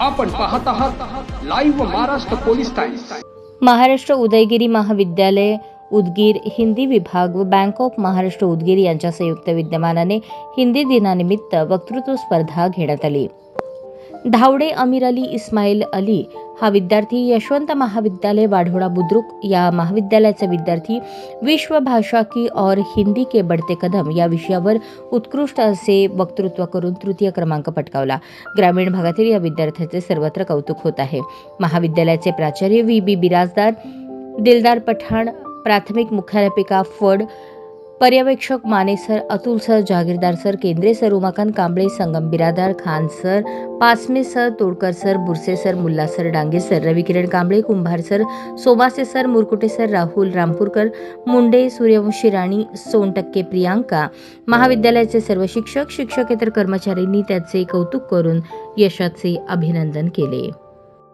आपण पाहत आहात live Maharashtra Police Times Maharashtra Udaygiri महाविद्यालय उदगीर हिंदी विभाग व बँक ऑफ महाराष्ट्र उदगीर यांच्या संयुक्त विद्यमानाने हिंदी दिनानिमित्त वक्तृत्व स्पर्धा घेण्यात आली. धावडे अमीर अली इस्माईल अली हा विद्यार्थी यशवंत महाविद्यालय वाढोडा बुद्रुक या महाविद्यालयाचा विद्यार्थी विश्व भाषा की और हिंदी के बढ़ते कदम या विषयावर उत्कृष्ट असे वक्तृत्व करून तृतीय क्रमांक पटकावला. ग्रामीण भागातील या विद्यार्थ्याचे सर्वत्र कौतुक होत आहे. महाविद्यालयाचे प्राचार्य व्ही बी बिराजदार दिलदार पठाण प्राथमिक मुख्याध्यापिका फड पर्यवेक्षक Mane sir Atul sir Jahagirdar sir Kendre sir Umakant Kamble Sangam Biradar Khan sir Pasme sir Todkar sir Burse sir Mulla sir Dange sir Ravikiran Kamble Kumbhar sir Somase sir Murkute sir Rahul Rampurkar Munde Suryavanshi Rani Sontakke Priyanka महाविद्यालयाचे सर्व शिक्षक शिक्षकेतर कर्मचाऱ्यांनी त्याचे कौतुक करून यशाचे अभिनंदन केले.